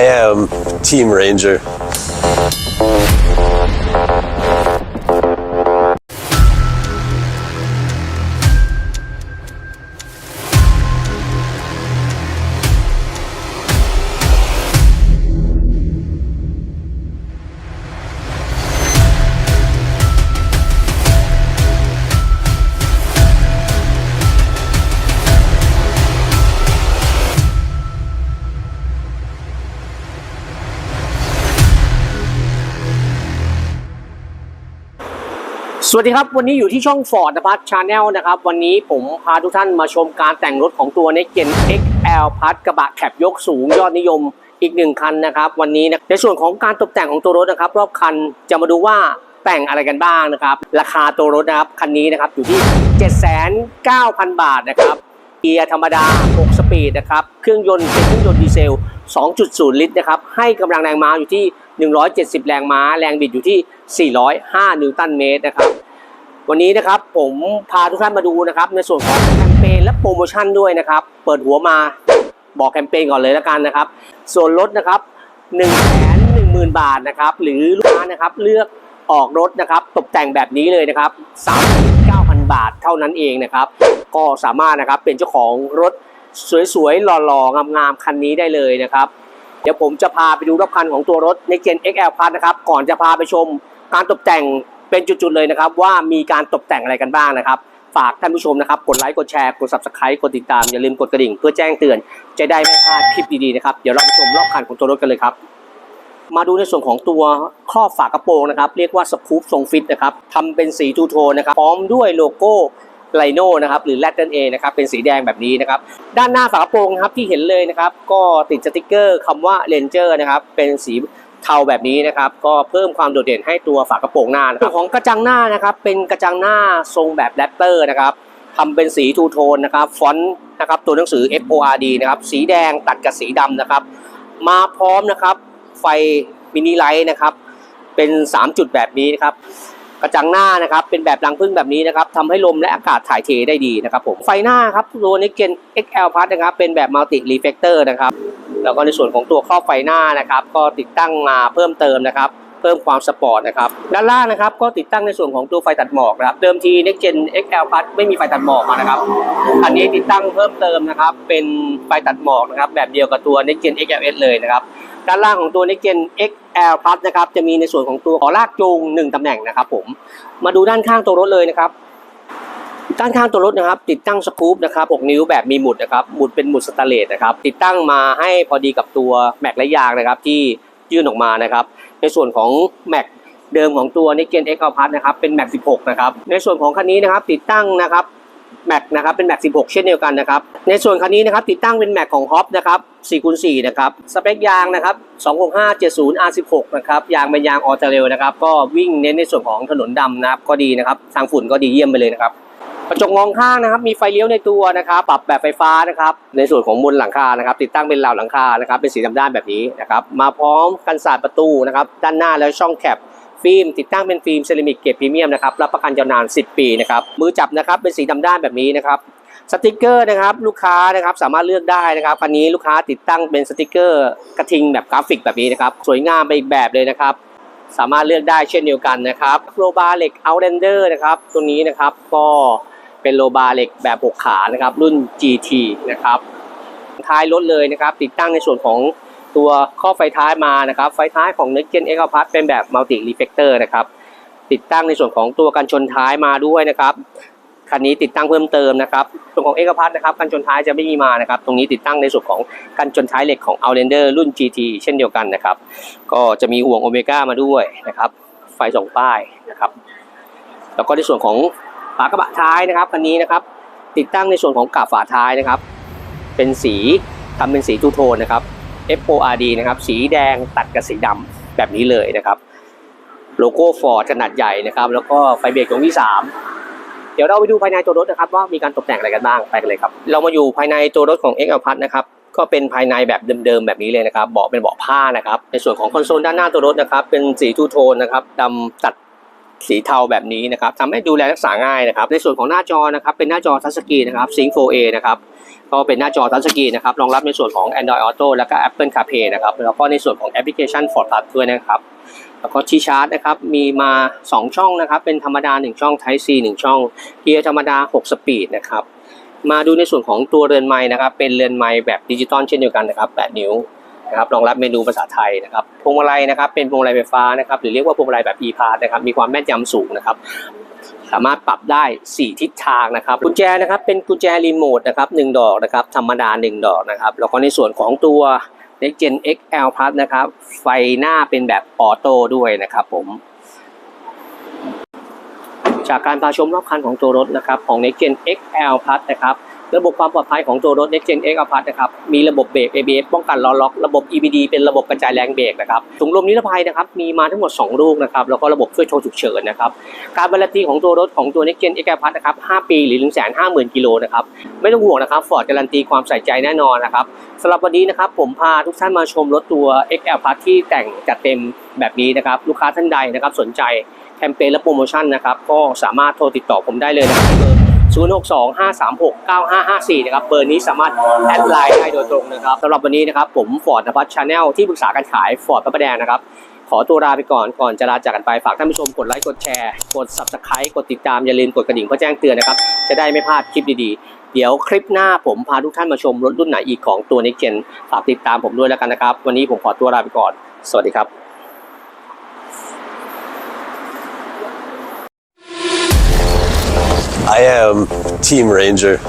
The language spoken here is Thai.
I am Team Ranger.. สวัสดีครับ วันนี้อยู่ที่ช่อง Ford นะครับชาแนลนะครับ วันนี้ผมพาทุกท่านมาชมการแต่งรถของตัว Next Gen XL พัดกระบะแคบยกสูงยอดนิยมอีกหนึ่งคันนะครับ วันนี้นะในส่วนของการตกแต่งของตัวรถนะครับ รอบคันจะมาดูว่าแต่งอะไรกันบ้างนะครับ ราคาตัวรถนะครับ คันนี้นะครับอยู่ที่ 79,000บาทนะครับเกียร์ธรรมดา 6 สปีดนะครับ เครื่องยนต์เป็นเครื่องยนต์ดีเซล 2.0 ลิตรนะครับ ให้กำลังแรงม้าอยู่ที่ 170 แรงม้า แรงบิดอยู่ที่ 405 นิวตันเมตรนะครับ วันนี้นะครับผมพาทุกท่านมาดูนะครับ ในส่วนของแคมเปญและโปรโมชั่นด้วยนะครับ เปิดหัวมาบอกแคมเปญก่อนเลยแล้วกันนะครับ ส่วนลดนะครับ1 1 0 0 0 0บาทนะครับ หรือลูกค้านะครับเลือกออกรถนะครับตกแต่งแบบนี้เลยนะครับ39,000บาทเท่านั้นเองนะครับ ก็สามารถนะครับเป็นเจ้าของรถสวยๆหล่อๆงามๆคันนี้ได้เลยนะครับ เดี๋ยวผมจะพาไปดูรอบคันของตัวรถใน Gen XL Plus นะครับ ก่อนจะพาไปชมการตกแต่งเป็นจุดๆเลยนะครับ ว่ามีการตกแต่งอะไรกันบ้างนะครับ ฝากท่านผู้ชมนะครับ กดไลค์ กดแชร์ กด Subscribe กดติดตาม อย่าลืมกดกระดิ่งเพื่อแจ้งเตือน จะได้ไม่พลาดคลิปดีๆนะครับ เดี๋ยวเราไปชมรอบคันของตัวรถกันเลยครับ มาดูในส่วนของตัวครอบฝากระโปรงนะครับ เรียกว่าสกู๊ปทรงฟิตนะครับทำเป็นสีทูโทนนะครับ พร้อมด้วยโลโก้ ไลโน่นะครับหรือแรดเดนเอนะครับเป็นสีแดงแบบนี้นะครับด้านหน้าฝากระโปรงนะครับที่เห็นเลยนะครับก็ติดสติกเกอร์คำว่า Ranger นะครับเป็นสีเทาแบบนี้นะครับก็เพิ่มความโดดเด่นให้ตัวฝากระโปรงหน้านะครับส่วของกระจังหน้านะครับเป็นกระจังหน้าทรงแบบแรปเตอร์นะครับทำเป็นสีทูโทนนะครับฟอนต์นะครับตัวหนังสือ F O R D นะครับสีแดงตัดกับสีดำนะครับมาพร้อมนะครับไฟมินิไลท์นะครับเป็น 3 จุดแบบนี้นะครับ กระจังหน้านะครับเป็นแบบรังพึ่งแบบนี้นะครับทำให้ลมและอากาศถ่ายเทได้ดีนะครับผมไฟหน้าครับตัวนี้เกน XL Plus นะครับเป็นแบบ Multi Reflector นะครับแล้วก็ในส่วนของตัวครอบไฟหน้านะครับก็ติดตั้งมาเพิ่มเติมนะครับ เพิ่มความสปอร์ตนะครับด้านล่างนะครับก็ติดตั้งในส่วนของตัวไฟตัดหมอกนะครับเดิมที Next Gen XL Plus ไม่มีไฟตัดหมอกมานะครับ อันนี้ติดตั้งเพิ่มเติมนะครับเป็นไฟตัดหมอกนะครับแบบเดียวกับตัว Next Gen XLS เลยนะครับด้านล่างของตัว Next Gen XL Plus นะครับจะมีในส่วนของตัวขอลากจูง1ตำแหน่งนะครับผมมาดูด้านข้างตัวรถเลยนะครับด้านข้างตัวรถนะครับ ติดตั้งสกู๊ปนะครับ6นิ้วแบบมีหมุดนะครับหมุดเป็นหมุดสแตนเลสนะครับติดตั้งมาให้พอดีกับตัวแม็กและยางนะครับที่ ยื่นออกมานะครับ ในส่วนของแม็กเดิมของตัว Next Gen XL Plus นะครับเป็นแม็ก 16 นะครับ ในส่วนของคันนี้นะครับติดตั้งนะครับแม็กนะครับเป็นแม็ก 16 เช่นเดียวกันนะครับ ในส่วนคันนี้นะครับติดตั้งเป็นแม็กของฮอปนะครับ4คูณ4นะครับสเปคยางนะครับ265 70 R16 นะครับยางเป็นยางออเทเรลนะครับก็วิ่งเน้นในส่วนของถนนดำนะครับก็ดีนะครับทางฝุ่นก็ดีเยี่ยมไปเลยนะครับ กระจกมองข้างนะครับ มีไฟเลี้ยวในตัวนะครับปรับแบบไฟฟ้านะครับ ในส่วนของบนหลังคานะครับ ติดตั้งเป็นราวหลังคานะครับ เป็นสีดำด้านแบบนี้นะครับมาพร้อมกันสาดประตูนะครับ ด้านหน้าแล้วช่องแคปฟิล์มติดตั้งเป็นฟิล์มเซรามิกเกรดพรีเมียมนะครับรับประกันยาวนาน 10 ปีนะครับมือจับนะครับเป็นสีดำด้านแบบนี้นะครับสติกเกอร์นะครับลูกค้านะครับสามารถเลือกได้นะครับคันนี้ลูกค้าติดตั้งเป็นสติกเกอร์กระทิงแบบกราฟิกแบบนี้นะครับสวยงามไปอีกแบบเลยนะครับสามารถเลือกได้เช่นเดียวกันนะครับโลบาเหล็กเอาเรนเดอร์นะครับตัวนี้นะครับก็ เป็นโลบาเหล็กแบบหกขานะครับ รุ่น GT นะครับท้ายรถเลยนะครับ ติดตั้งในส่วนของตัวข้อไฟท้ายมานะครับ ไฟท้ายของ Next Gen X Plus เป็นแบบ Multi Reflector นะครับ ติดตั้งในส่วนของตัวกันชนท้ายมาด้วยนะครับคันนี้ติดตั้งเพิ่มเติมนะครับส่วนของ X Plus นะครับกันชนท้ายจะไม่มีมานะครับ ตรงนี้ติดตั้งในส่วนของกันชนท้ายเหล็กของ Outlander รุ่น GT เช่นเดียวกันนะครับ ก็จะมีห่วงโอเมก้ามาด้วยนะครับ ไฟสองป้ายนะครับ แล้วก็ในส่วนของ ฝากระบะท้ายนะครับคันนี้นะครับ ติดตั้งในส่วนของกาบฝาท้ายนะครับ เป็นสีทำเป็นสีทูโทนนะครับ F O R D นะครับ สีแดงตัดกับสีดำแบบนี้เลยนะครับ โลโก้ฟอร์ดขนาดใหญ่นะครับ แล้วก็ไฟเบรกตรงที่ 3 เดี๋ยวเราไปดูภายในตัวรถนะครับ ว่ามีการตกแต่งอะไรกันบ้างไปกันเลยครับ เรามาอยู่ภายในตัวรถของ X L Plus นะครับก็เป็นภายในแบบเดิมๆแบบนี้เลยนะครับเบาะเป็นเบาะผ้านะครับ ในส่วนของคอนโซลด้านหน้าตัวรถนะครับ เป็นสีทูโทนนะครับดำตัด สีเทาแบบนี้นะครับทำให้ดูแลรักษาง่ายนะครับ ในส่วนของหน้าจอนะครับ เป็นหน้าจอทัชสกรีนนะครับ Sync 4A นะครับก็เป็นหน้าจอทัชสกรีนนะครับรองรับในส่วนของ Android Auto แล้วก็ Apple CarPlay นะครับแล้วก็ในส่วนของแอปพลิเคชัน Ford Plus ด้วยนะครับแล้วก็ที่ชาร์จนะครับมีมา 2 ช่องนะครับเป็นธรรมดา 1 ช่อง Type C 1 ช่องเกียร์ธรรมดา 6 สปีดนะครับมาดูในส่วนของตัวเรือนไม้นะครับเป็นเรือนไม้แบบดิจิตอลเช่นเดียวกันนะครับ 8 นิ้ว นะครับรองรับเมนูภาษาไทยนะครับพวงมาลัยนะครับเป็นพวงมาลัยไฟฟ้านะครับหรือเรียกว่าพวงมาลัยแบบ e-pass นะครับมีความแม่นยำสูงนะครับสามารถปรับได้ 4 ทิศทางนะครับ กุญแจนะครับเป็นกุญแจรีโมทนะครับ1ดอกนะครับธรรมดา 1 ดอกนะครับแล้วก็ในส่วนของตัว Next Gen XL Plus นะครับไฟหน้าเป็นแบบออโต้ด้วยนะครับผมจากการพาชมรอบคันของตัวรถนะครับของ Next Gen XL Plus นะครับ ระบบความปลอดภัยของตัวรถ Next Gen XL Plus นะครับมีระบบเบรก ABS ป้องกันล้อล็อก ระบบ EBD เป็นระบบกระจายแรงเบรกนะครับถุงลมนิรภัยนะครับมีมาทั้งหมด 2 ลูกนะครับแล้วก็ระบบช่วยโชว์ฉุกเฉินนะครับการบรรตีของตัวรถของตัว Next Gen XL Plus นะครับ5ปีหรือ 150,000กิโลนะครับไม่ต้องห่วงนะครับ Ford การันตีความใส่ใจแน่นอนนะครับสำหรับวันนี้นะครับผมพาทุกท่านมาชมรถตัว XL Plus ที่แต่งจัดเต็มแบบนี้นะครับลูกค้าท่านใดนะครับสนใจแคมเปญและโปรโมชั่นนะครับก็สามารถโทรติดต่อผมได้เลยนะครับ 0625369554 นะครับ เบอร์นี้สามารถแอดไลน์ได้โดยตรงนะครับสำหรับวันนี้นะครับ ผมฟอร์ดนภัทรชาแนลที่ปรึกษาการขายฟอร์ดพระประแดงนะครับ ขอตัวลาไปก่อน ก่อนจะลาจากกันไป ฝากท่านผู้ชมกดไลค์ กดแชร์ กด subscribe กดติดตาม อย่าลืมกดกระดิ่งเพื่อแจ้งเตือนนะครับ จะได้ไม่พลาดคลิปดีๆ เดี๋ยวคลิปหน้าผมพาทุกท่านมาชมรถรุ่นไหนอีกของตัว Next Gen ฝากติดตามผมด้วยแล้วกันนะครับ วันนี้ผมขอตัวลาไปก่อน สวัสดีครับ I am Team Ranger.